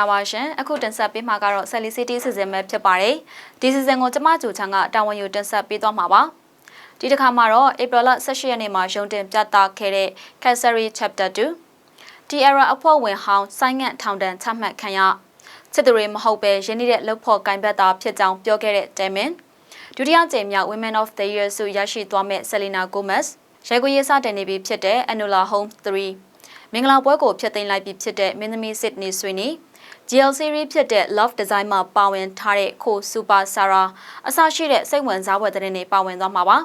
္ဂလာပါရှင်အခုတင်ဆက်ပေးမှာကတော့ Sally City စီစဉ်မဲ့ဖြစ်ပါတယ်ဒီစီစဉ်ကိုကျမဂျူချန်ကတာဝန်ယူတင်ဆက်ပေးသွားမှာပါဒီတစ်ခါမှာတော့ April 18ရက်နေ့မှာရုံတင်ပြသခဲ့တဲ့ Cassary Chapter 2ဒီ era အဖွဲ့ဝင်ဟောင်းဆိုင်းငံ့ထောင်ဒဏ်ချမှတ်ခံရစစ်သူတွေမဟုတ်ပဲရင်းနှီးတဲ့လှုပ်ဖို့ကင်ဘက်သားဖြစ်ကြောင်းပြောခဲ့တဲ့ Damon ဒုတိယကြိမ်မြောက် Women of the Year ဆုရရှိသွားမဲ့ Selena Gomez ရဲကွေးရေးစတင်နေပြီဖြစ်တဲ့ Anula Holmes 3မင်္ဂလာပွဲကိုဖျက်သိမ်းလိုက်ပြီဖြစ်တဲ့မင်းသမီး Sydney Sweeney GL series ဖြစ်တဲ့ Love Design မှာပါဝင်ထားတဲ့ခို Super Sarah အစရှိတဲ့စိတ်ဝင်စားဖွယ်တဲ့နေပါဝင်သွားမှာပါ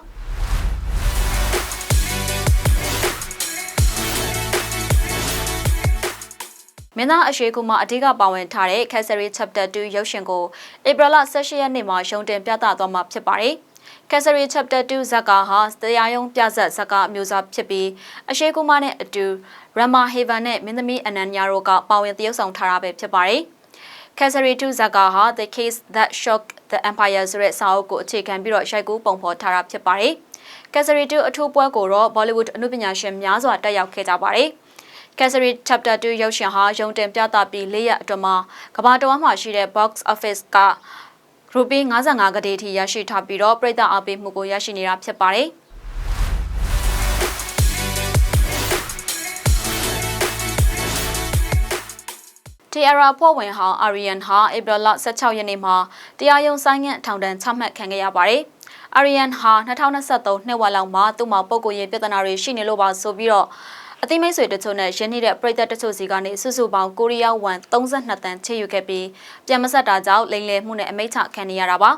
မင်းသားအရှိကူမှာအဓိကပါဝင်ထားတဲ့ Cassary Chapter 2ရုပ်ရှင်ကိုဧပြီလ18ရက်နေ့မှာရုံတင်ပြသသွားမှာဖြစ်ပါတယ်။ Cassary Chapter 2ဇက်ကာဟာတရားရုံးပြဇက်ဇက်ကာအမျိုးအစားဖြစ်ပြီးအရှိကူမနဲ့အတူ Rama Haven နဲ့မင်းသမီးအနန်ညာတို့ကပါဝင်သရုပ်ဆောင်ထားတာပဲဖြစ်ပါတယ်။ Cassary 2ဇက်ကာဟာ The Case That Shocked the Empire ဆိုတဲ့စာအုပ်ကိုအခြေခံပြီးတော့ရိုက်ကူးပုံဖော်ထားတာဖြစ်ပါတယ်။ Cassary 2အထူးပွဲကိုတော့ Bollywood အမှုပညာရှင်များစွာတက်ရောက်ခဲ့ကြပါတယ်။ Cassary Chapter 2ရုပ်ရှင်ဟာရုံတင်ပြသပြီး၄ရက်အတွင်းမှာကမ္ဘာတော်မှာရှိတဲ့ box office ကရူပီ55ကတိထိရရှိထားပြီးတော့ပြည်သက်အားပေးမှုကိုရရှိနေတာဖြစ်ပါတယ်။ တီအရာဖွဲ့ဝင်ဟောင်းအာရီယန်ဟာဧပြီလ16ရက်နေ့မှာတရားရုံးဆိုင်ငံ့ထောင်ဒဏ်ချမှတ်ခံခဲ့ရပါတယ်။အာရီယန်ဟာ2023နှစ်ဝက်လောက်မှာသူ့မှာပုဂ္ဂိုလ်ရေးပြဿနာတွေရှိနေလို့ပါဆိုပြီးတော့အသိမိတ်ဆွေတချို့နဲ့ရင်းနှီးတဲ့ပြည်သက်တချို့စီကနေစုစုပေါင်းကိုရီးယားဝမ်32တန်ချေယူခဲ့ပြီးပြန်မဆက်တာကြောင့်လိမ်လည်မှုနဲ့အမိန့်ချခံနေရတာပါ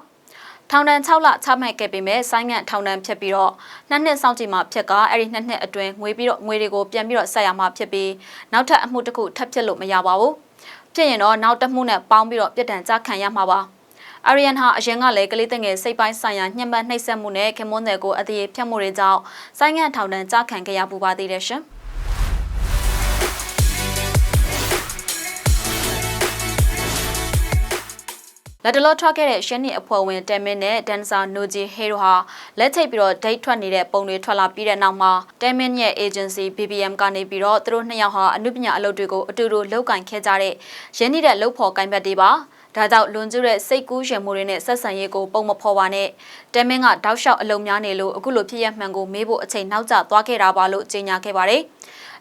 ထောင်ဒဏ်6လချမှတ်ခဲ့ပေမဲ့ဆိုင်းငံ့ထောင်ဒဏ်ဖြစ်ပြီးတော့နှစ်နှစ်စောင့်ကြည့်မှဖြစ်ကအဲ့ဒီနှစ်နှစ်အတွင်းငွေပြီးတော့ငွေတွေကိုပြန်ပြီးတော့ဆက်ရမှာဖြစ်ပြီးနောက်ထပ်အမှုတစ်ခုထပ်ဖြစ်လို့မရပါဘူး ဖြစ်ရင်တော့နောက်တစ်မှုနဲ့ပေါင်းပြီးတော့ပြစ်ဒဏ်ကြခံရမှာပါအာရီယန်ဟာအရင်ကလည်းကလေးတငယ်စိတ်ပိုင်းဆိုင်ရာညှဉ်းပန်းနှိပ်စက်မှုနဲ့ခင်မွန်းတယ်ကိုအသေးဖြတ်မှုတွေကြောင့်ဆိုင်းငံ့ထောင်ဒဏ်ကြခံခဲ့ရပူပါသေးတယ်ရှင်။ လက်တလောထွက်ခဲ့တဲ့ရှင်းနီအဖွဲ့ဝင်တမင်းနဲ့ဒန်ဆာနိုဂျီဟေရိုဟာလက်ချိတ်ပြီးတော့ဒိတ်ထွက်နေတဲ့ပုံတွေထွက်လာပြီးတဲ့နောက်မှာတမင်းရဲ့ agency BBM ကနေပြီးတော့သူတို့နှစ်ယောက်ဟာအမှုပညာအလုပ်တွေကိုအတူတူလုပ်ကင်ခဲ့ကြတဲ့ရင်းနှီးတဲ့လုပ်ဖော်ကိုင်ဘက်တွေပါဒါကြောင့်လွန်ကျူးတဲ့စိတ်ကူးရင်မှုတွေနဲ့ဆက်ဆံရေးကိုပုံမဖော်ပါနဲ့တမင်းကတောက်လျှောက်အလုံးများနေလို့အခုလိုဖြစ်ရမှန်ကိုမေးဖို့အချိန်နောက်ကျသွားခဲ့တာပါလို့ကြေညာခဲ့ပါတယ်။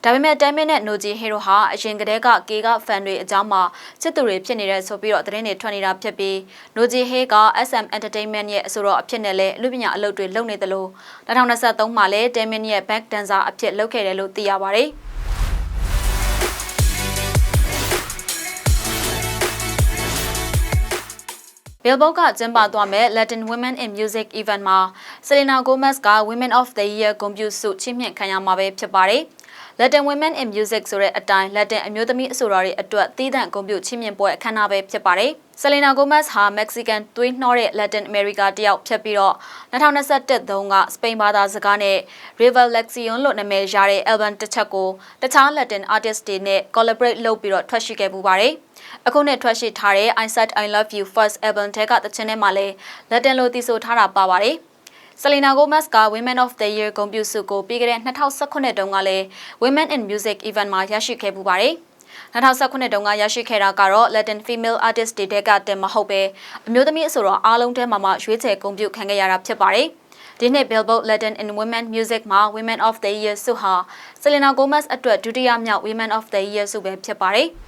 ဒါပေမဲ့တိုင်မင်းနဲ့နိုဂျီဟီရိုဟာအရင်ကတည်းကကေကဖန်တွေအကြောင်းမှာစစ်သူတွေဖြစ်နေတဲ့ဆိုပြီးတော့သတင်းတွေထွက်နေတာဖြစ်ပြီးနိုဂျီဟေက SM Entertainment ရဲ့အဆိုတော်အဖြစ်နဲ့လည်းအလူပညာအလုပ်တွေလုပ်နေတယ်လို့2023မှာလည်းတိုင်မင်းရဲ့ back dancer အဖြစ်လုပ်ခဲ့တယ်လို့သိရပါတယ်။ Billboard ကကျင်းပသွားမဲ့ Latin Women in Music Event မှာ Selena Gomez က Women of the Year ဂုဏ်ပြုဆုချီးမြှင့်ခံရမှာပဲဖြစ်ပါတယ်။ Latin Women in Music ဆိုတဲ့အတိုင်း Latin အမျိုးသမီးအဆိုတော်တွေအတွက်သီးသန့်ဂုဏ်ပြုချီးမြှင့်ပွဲအခမ်းအနားပဲဖြစ်ပါတယ်။ Selena Gomez ဟာ Mexican သွေးနှောတဲ့ Latin America တယောက်ဖြစ်ပြီးတော့2021တုန်းကစပိန်ဘာသာစကားနဲ့ Revelación လို့နာမည်ရတဲ့ album တစ်ချက်ကိုတခြား Latin artist တွေနဲ့ collaborate လုပ်ပြီးတော့ထွက်ရှိခဲ့ပူပါတယ်။အခုနဲ့ထွက်ရှိထားတဲ့ I Said I Love You First album ထဲကတခြင်းထဲမှာလည်း Latin လို့တည်ဆိုထားတာပါပါတယ်။ ဆလီနာဂိုမတ်က Women of the Year ဂုဏ်ပြုဆုကိုပြီးခဲ့တဲ့2019တုန်းကလည်း Women in Music Event မှာရရှိခဲ့ပူပါတယ်။2019တုန်းကရရှိခဲ့တာကတော့ Latin Female Artist တွေတဲကတင်မဟုတ်ပဲအမျိုးသမီးအဆိုတော်အားလုံးထဲမှာမှရွေးချယ်ဂုဏ်ပြုခံခဲ့ရတာဖြစ်ပါတယ်။ဒီနှစ် Billboard Latin in Women Music မှာ Women of the Year ဆုဟာ Selena Gomez အတွက်ဒုတိယမြောက် Women of the Year ဆုပဲဖြစ်ပါတယ်။။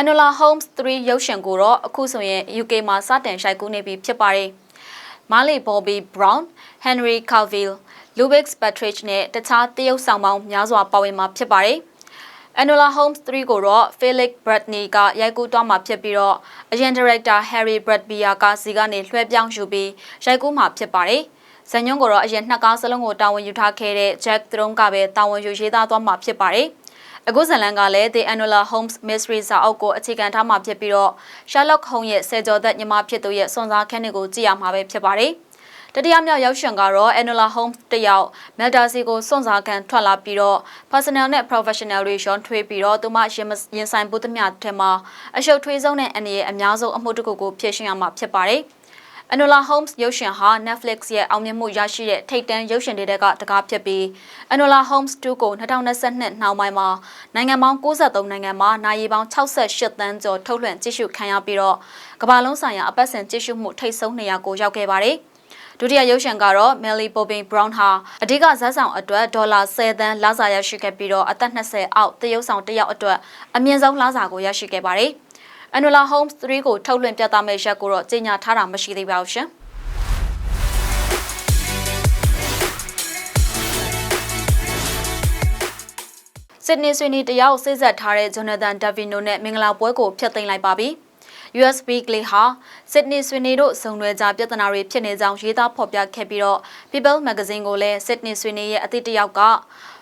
Anola Holmes 3ရုပ်ရှင်ကိုတော့အခုဆိုရင် UK မှာစတင်ရှိုက်ကူးနေပြီဖြစ်ပါတယ်။ Marley Bobby Brown, Henry Cavill, Louis Partridge နဲ့တခြားတရုတ်ဆောင်ပေါင်းများစွာပါဝင်မှာဖြစ်ပါတယ်။ Anola Holmes 3ကိုတော့ Felix Bradney ကရိုက်ကူးသွားမှာဖြစ်ပြီးတော့အရင် director Harry Bradbeer ကစီကနေလွှဲပြောင်းယူပြီးရိုက်ကူးမှာဖြစ်ပါတယ်။ဇာညွန့်ကိုတော့အရင်နှစ်ကားစလုံးကိုတာဝန်ယူထားခဲ့တဲ့ Jack Throne ကပဲတာဝန်ယူရေးသားသွားမှာဖြစ်ပါတယ်။ အခုဇလန်ကလည်း The Annular Holmes Mystery စာအုပ်ကိုအခြေခံထားမှာဖြစ်ပြီးတော့ Sherlock Holmes ရဲ့ဆယ်ကျော်သက်ညီမဖြစ်သူရဲ့စွန့်စားခန်းတွေကိုကြည့်ရမှာပဲဖြစ်ပါတယ်။တတိယမြောက်ရောက်ရှင်ကတော့ Annular Holmes တယောက် Melda စီကိုစွန့်စားခံထွက်လာပြီးတော့ personal နဲ့ professional တွေရှောင်းထွေးပြီးတော့သူမရင်ဆိုင်မှုသမျှထဲမှာအရှုပ်ထွေးဆုံးနဲ့အနေနဲ့အများဆုံးအမှုတစ်ခုကိုဖြည့်ရှင်းရမှာဖြစ်ပါတယ်။ Enola Holmes ရုပ်ရှင်ဟာ Netflix ရဲ့အောင်မြင်မှုရရှိတဲ့ထိပ်တန်းရုပ်ရှင်တွေကတကားဖြစ်ပြီး Enola Holmes 2ကို2022နှောင်းပိုင်းမှာနိုင်ငံပေါင်း63နိုင်ငံမှာနိုင်ရီပေါင်း68တန်းကျော်ထုတ်လွှင့်ကြည့်ရှုခံရပြီးတော့ကမ္ဘာလုံးဆိုင်ရာအပတ်စဉ်ကြည့်ရှုမှုထိပ်ဆုံးနေရာကိုရောက်ခဲ့ပါတယ်။ဒုတိယရုပ်ရှင်ကတော့ Melly Bobby Brown ဟာအဓိကဇာတ်ဆောင်အတွက်ဒေါ်လာ10သန်းလစာရရှိခဲ့ပြီးတော့အသက်20အောက်တရုတ်ဆောင်တစ်ယောက်အတွက်အမြင့်ဆုံးလစာကိုရရှိခဲ့ပါတယ်။ Enola Holmes 3ကိုထုတ်လွှင့်ပြသမယ့်ရက်ကိုတော့ကြေညာထားတာမရှိသေးပါဘူးရှင်။စစ်ဒနီဆွေနီတယောက်စိတ်ဆက်ထားတဲ့ဂျိုနာသန်ဒါဗီနိုနဲ့မင်္ဂလာပွဲကိုဖျက်သိမ်းလိုက်ပါပြီ။ USB Clay ဟာစစ်ဒနီဆွေနီတို့စုံတွဲကြပြဿနာတွေဖြစ်နေကြောင်းရေးသားဖော်ပြခဲ့ပြီးတော့ People Magazine ကိုလည်းစစ်ဒနီဆွေနီရဲ့အသစ်တယောက်က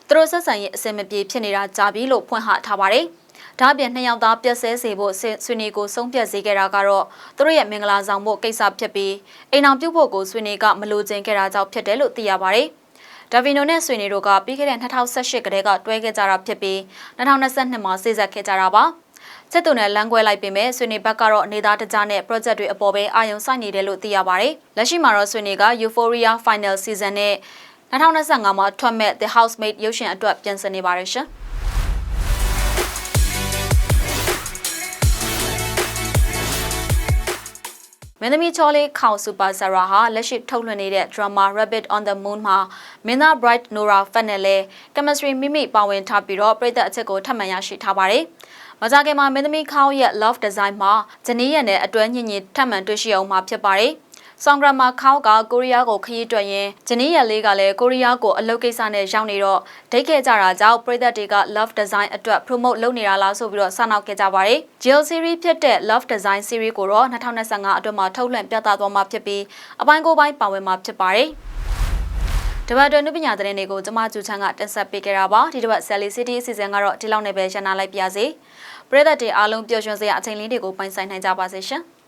သူတို့ဆက်ဆံရေးအဆင်မပြေဖြစ်နေတာကြာပြီလို့ဖွင့်ဟထားပါတယ်။ ဒါအပြင်နှစ်ယောက်သားပြက်ဆဲစေဖို့ဆွေနေကိုဆုံးဖြတ်စေခဲ့တာကတော့သူတို့ရဲ့မင်္ဂလာဆောင်ဖို့ကိစ္စဖြစ်ပြီးအိမ်အောင်ပြုတ်ဖို့ကိုဆွေနေကမလိုချင်ခဲ့တာကြောင့်ဖြစ်တယ်လို့သိရပါတယ်။ဒါဗီနိုနဲ့ဆွေနေတို့ကပြီးခဲ့တဲ့2018ကတည်းကတွဲခဲ့ကြတာဖြစ်ပြီး2022မှာစိစက်ခဲ့ကြတာပါ။စစ်သူနဲ့လမ်းခွဲလိုက်ပေမဲ့ဆွေနေဘက်ကတော့နေသားတကြားနဲ့ project တွေအပေါ်ပဲအာရုံစိုက်နေတယ်လို့သိရပါတယ်။လက်ရှိမှာတော့ဆွေနေက Euphoria Final Season နဲ့2025မှာထွက်မဲ့ The Housemaid ရုပ်ရှင်အတွက်ပြင်ဆင်နေပါတယ်ရှင်။ မင်းသမီးချောလေးခေါင်စူပါဆရာဟာလက်ရှိထုတ်လွှင့်နေတဲ့ drama Rabbit on the Moon မှာမင်းသား Bright Nora Fat နဲ့လည်း chemistry မိမိပါဝင်ထားပြီးတော့ပြည်သက်အချက်ကိုထပ်မံရရှိထားပါတယ်။မကြခင်မှာမင်းသမီးခေါင်ရဲ့ Love Design မှာဂျနီးရနဲ့အတွဲညင်ညင်ထပ်မံတွေ့ရှိအောင်မှာဖြစ်ပါတယ်။ ဆောင်ဂရမာခေါကကိုရီးယားကိုခရီးတွက်ရင်းဂျနီးရလေးကလည်းကိုရီးယားကိုအလုပ်ကိစ္စနဲ့ရောက်နေတော့ဒိတ်ခဲ့ကြတာကြောင့်ပရိသတ်တွေက Love Design အတွက် promote လုပ်နေတာလားဆိုပြီးတော့စနောက်ခဲ့ကြပါတယ်။ Jill series ဖြစ်တဲ့ Love Design series ကိုတော့2025အတွင်းမှာထုတ်လွှင့်ပြသသွားမှာဖြစ်ပြီးအပိုင်းကိုပိုင်းပါဝင်မှာဖြစ်ပါတယ်။တပတ်တွင်နုပညာသတင်းတွေကိုကျမကျူချန်းကတင်ဆက်ပေးခဲ့တာပါဒီတစ်ပတ် Sally City အစီအစဉ်ကတော့ဒီလောက်နဲ့ပဲရန်နာလိုက်ပါရစေပရိသတ်တွေအားလုံးပျော်ရွှင်စရာအချိန်လေးတွေကိုပိုင်ဆိုင်နိုင်ကြပါစေရှင်။